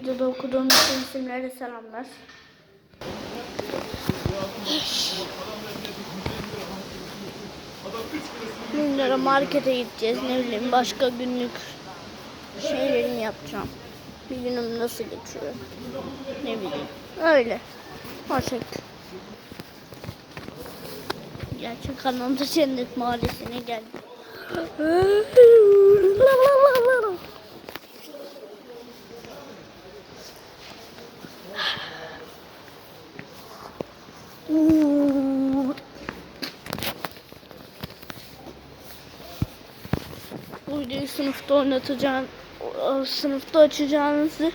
Videoda okuduğum bütün isimlere selamlar. Bin lira markete gideceğiz. Ne bileyim başka günlük şeylerimi yapacağım. Bir günüm nasıl geçiyor? Ne bileyim. Öyle. Şekil. Gerçek anlamda cennet mahallesine geldim. Bu videoyu sınıfta oynatacağım, sınıfta açacağınızı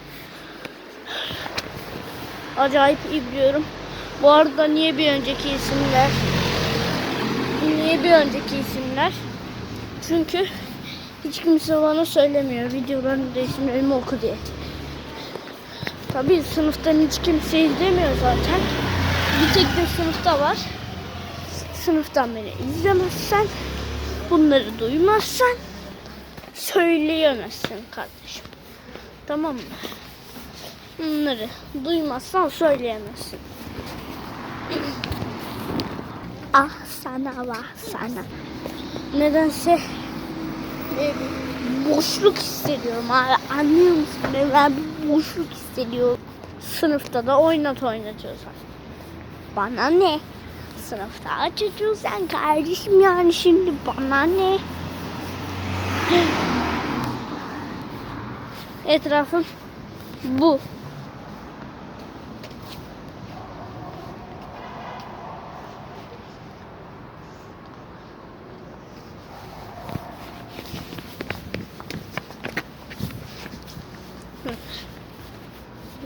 acayip iyi biliyorum. Bu arada niye bir önceki isimler? Niye bir önceki isimler? Çünkü hiç kimse bana söylemiyor videolarında isimlerimi oku diye. Tabii sınıftan hiç kimse izlemiyor zaten. Bir tek de sınıfta var. Sınıftan beni izlemezsen, bunları duymazsan söyleyemezsin kardeşim. Tamam mı? Bunları duymazsan söyleyemezsin. ah sana vah sana. Nedense bir boşluk hissediyorum abi. Anlıyor musun? Ben bir boşluk hissediyorum. Sınıfta da oynat oynatıyorsan. Bana ne? Sınıfta açıyorsan kardeşim yani şimdi bana ne? Etrafım bu.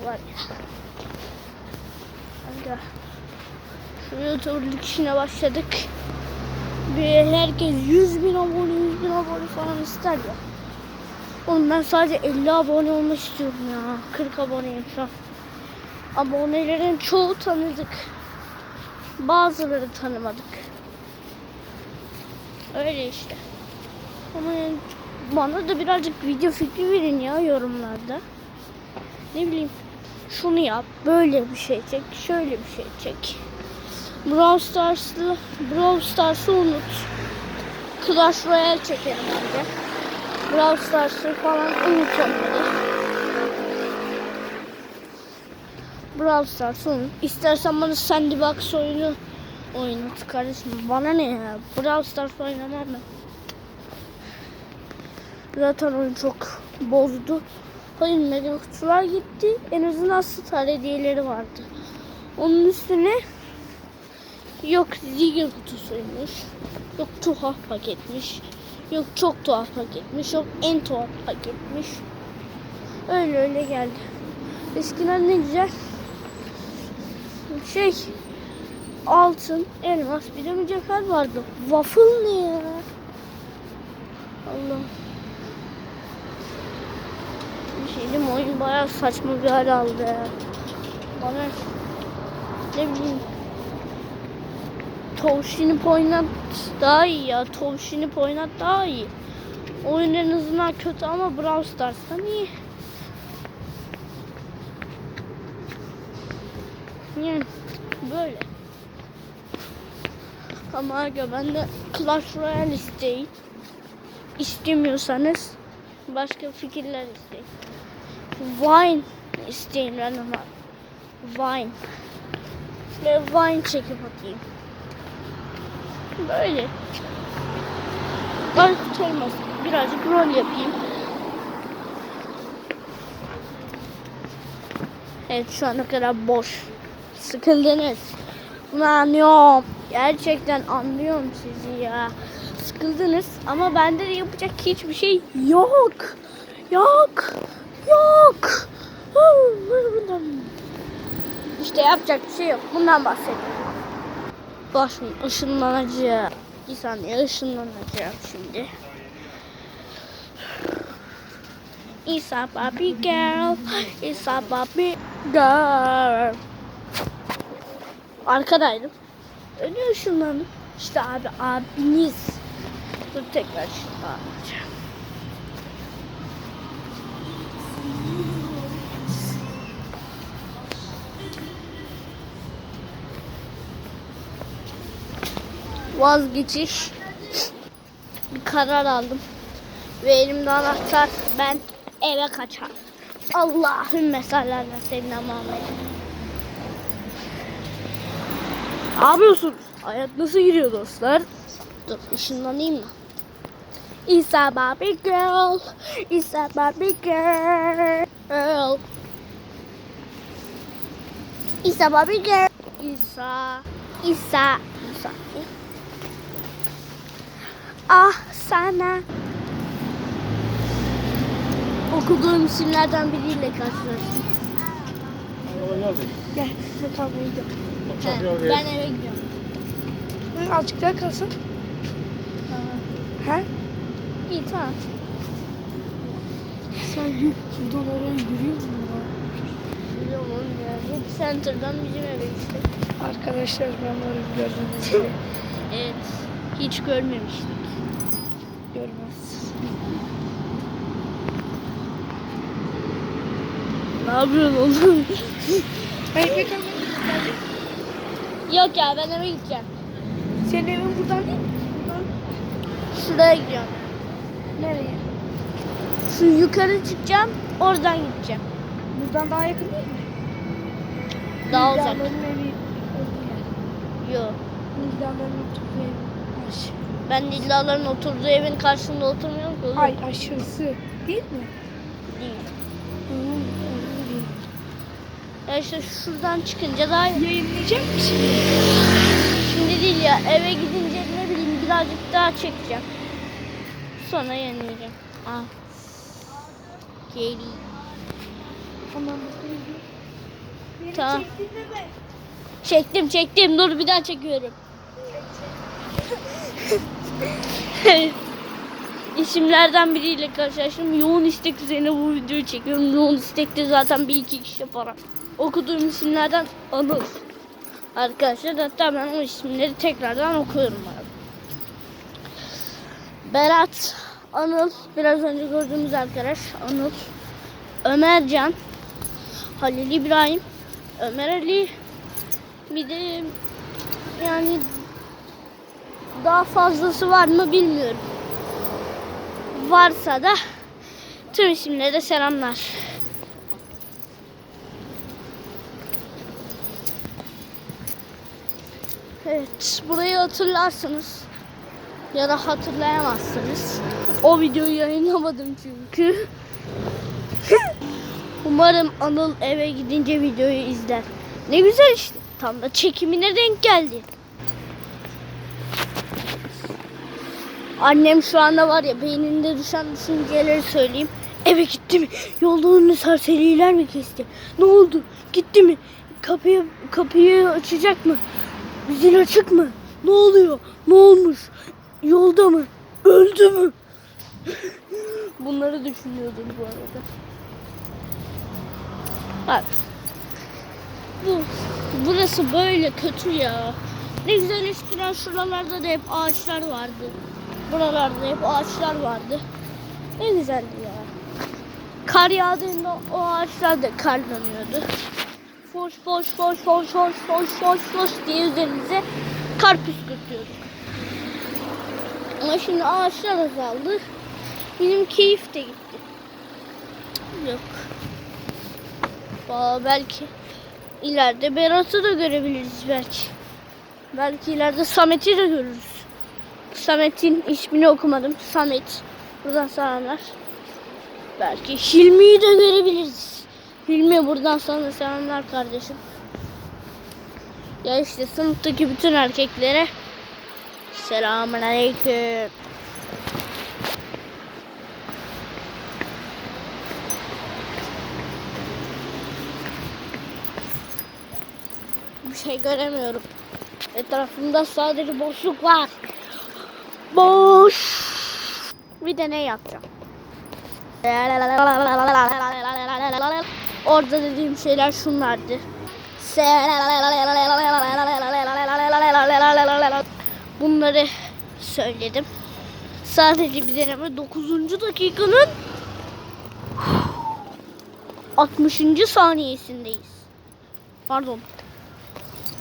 Var ya. Kanka. Şu YouTuber'lık işine başladık. Bir herkes 100 bin abone, 100 bin abone falan ister ya. Oğlum ben sadece 50 abone olmak istiyorum ya. 40 aboneyim şu an. Abonelerin çoğu tanıdık. Bazıları tanımadık. Öyle işte. Ama bana da birazcık video fikri verin ya yorumlarda. Ne bileyim şunu yap, böyle bir şey çek, şöyle bir şey çek. Brawl Stars'lı, Brawl Stars'ı unut. Clash Royale çekelim bence. Brawl Stars'ı falan unut. Brawl Stars unut. İstersen bana Sandbox oyunu oynat kardeşim. Bana ne ya? Brawl Stars oynamam ben. Zaten oyun çok bozdu. Hayır mega kutular gitti. En azından star hediyeleri vardı. Onun üstüne yok Ziggy kutusuymuş. Yok tuhaf paketmiş. Yok çok tuhaf paketmiş. Yok en tuhaf paketmiş. Öyle öyle geldi. Eskiden ne güzel şey altın, elmas bir de mücevher vardı. Waffle ne ya? Allah. Bir şey diyeyim oyun bayağı saçma bir hal aldı ya. Bana ne bileyim Tavşinip oynat daha iyi ya. Tavşinip oynat daha iyi. Oyun en azından kötü ama Brawl Stars'tan iyi. Yani böyle. Ama aga ben de Clash Royale isteyin. İstemiyorsanız başka fikirler isteyin. Vine isteyin ben ama. Vine. Ve Vine çekip atayım. Böyle. Aykut olmaz. Birazcık rol yapayım. Evet şu ana kadar boş. Sıkıldınız. Bunu anlıyorum. Gerçekten anlıyorum sizi ya. Sıkıldınız ama bende de yapacak hiçbir şey yok. Yok. Yok. İşte yapacak bir şey yok. Bundan bahsediyorum. Başım ışınlanacak. Bir saniye ışınlanacağım şimdi. İsa Barbie Girl. İsa Barbie Girl. Arkadaydım. Öyle ışınlandım. İşte abi abiniz. Dur tekrar ışınlanacağım. Vazgeçiş bir karar aldım. Ve elimde anahtar ben eve kaçar. Salli ala seyyidina Muhammed. Ne yapıyorsunuz? Hayat nasıl giriyor dostlar? Dur ışınlanayım mı? İsa Barbie girl, İsa Barbie girl. İsa Barbie girl. İsa, İsa, İsa. Ah sana. Okuduğum isimlerden biriyle karşılaştım. Gel size gidiyorum. Ben eve gidiyorum. Hı, Azıcık daha kalsın. He? İyi tamam. Sen yürü. Buradan oraya yürüyor musun ya? Biliyorum oğlum ya. Hep center'dan bizim eve işte. Arkadaşlar ben var gördüğünüz gibi Evet. Hiç görmemiştik. görmez. Ne yapıyorsun oğlum? Yok ya ben eve gideceğim. Senin evin buradan değil mi? Buradan. Şuraya gidiyorum. Nereye? Şu yukarı çıkacağım. Oradan gideceğim. Buradan daha yakın değil mi? Daha uzak. Nildanların evi. Yok. Nildanların oturduğu Aş. Ben Dillaların oturduğu evin karşısında oturmuyorum ki. Ay aşağısı. Değil mi? Değil. Öyle değil. Ya işte şuradan çıkınca daha. Yayınlayacak mısın? Şimdi değil ya eve gidince ne bileyim birazcık daha çekeceğim. Sonra yenileceğim. Ah. Geri. Tamam. be? Çektim çektim dur bir daha çekiyorum. İsimlerden biriyle karşılaştım. Yoğun istek üzerine bu videoyu çekiyorum. Yoğun istekte zaten bir iki kişi para. Okuduğum isimlerden Anıl. Arkadaşlar hatta ben o isimleri tekrardan okuyorum arada. Berat, Anıl, biraz önce gördüğümüz arkadaş Anıl, Ömercan, Halil İbrahim, Ömer Ali, bir de yani daha fazlası var mı bilmiyorum. Varsa da tüm isimlere selamlar. Evet, burayı hatırlarsınız ya da hatırlayamazsınız. O videoyu yayınlamadım çünkü. Umarım Anıl eve gidince videoyu izler. Ne güzel işte. Tam da çekimine denk geldi. Annem şu anda var ya beyninde düşen düşünceleri söyleyeyim. Eve gitti mi? Yolda önünü serseriler mi kesti? Ne oldu? Gitti mi? Kapıyı kapıyı açacak mı? Zil açık mı? Ne oluyor? Ne olmuş? Yolda mı? Öldü mü? Bunları düşünüyordum bu arada. Bak. Bu, burası böyle kötü ya. Ne güzel eskiden şuralarda da hep ağaçlar vardı. Buralarda hep ağaçlar vardı. Ne güzeldi ya. Kar yağdığında o ağaçlar da karlanıyordu. Foş foş foş foş foş foş foş foş diye üzerimize kar püskürtüyorduk. Ama şimdi ağaçlar azaldı. Benim keyif de gitti. Yok. Valla belki ileride Berat'ı da görebiliriz belki. Belki ileride Samet'i de görürüz. Samet'in ismini okumadım. Samet. Buradan selamlar. Belki Hilmi'yi de görebiliriz. Hilmi buradan sana selamlar kardeşim. Ya işte sınıftaki bütün erkeklere selamun aleyküm. Bir şey göremiyorum. Etrafımda sadece boşluk var. Boş. Bir de ne yapacağım? Orada dediğim şeyler şunlardı. Bunları söyledim. Sadece bir deneme 9. dakikanın 60. saniyesindeyiz. Pardon.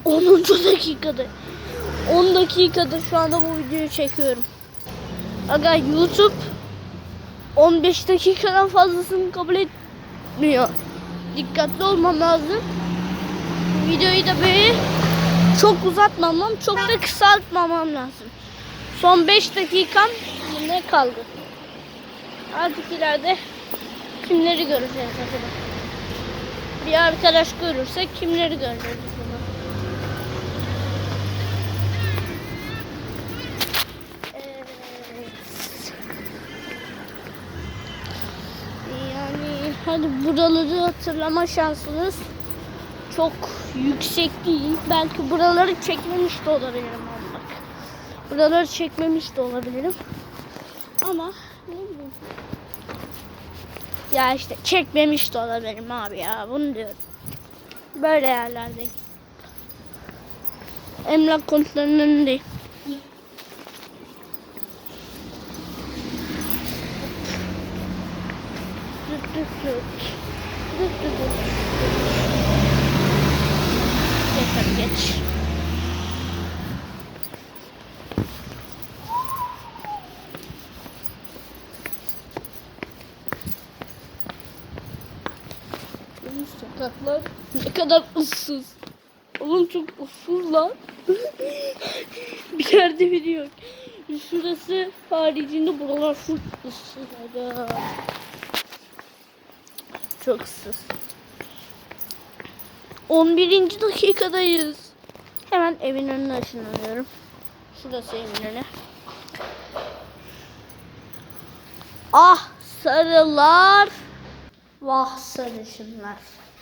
10. dakikada. 10 dakikadır şu anda bu videoyu çekiyorum. Aga YouTube 15 dakikadan fazlasını kabul etmiyor. Dikkatli olmam lazım. Videoyu da böyle çok uzatmamam, çok da kısaltmamam lazım. Son 5 dakikam yine kaldı. Artık ileride kimleri göreceğiz acaba? Bir arkadaş görürsek kimleri göreceğiz Yani buraları hatırlama şansınız çok yüksek değil. Belki buraları çekmemiş de olabilirim bak. Buraları çekmemiş de olabilirim. Ama ne bileyim. Ya işte çekmemiş de olabilirim abi ya. Bunu diyorum. Böyle yerlerdeyim. Emlak konutlarının önündeyim. Düt düt. Düt düt düt. Geç hadi geç. Sokaklar ne kadar ıssız. Oğlum çok ıssız lan. bir yerde biri yok. Şurası haricinde buralar full ıssız. Aga. Çok ıssız. 11. dakikadayız. Hemen evin önüne ışınlanıyorum. Şurası evin önü. Ah sarılar. Vah sarışınlar.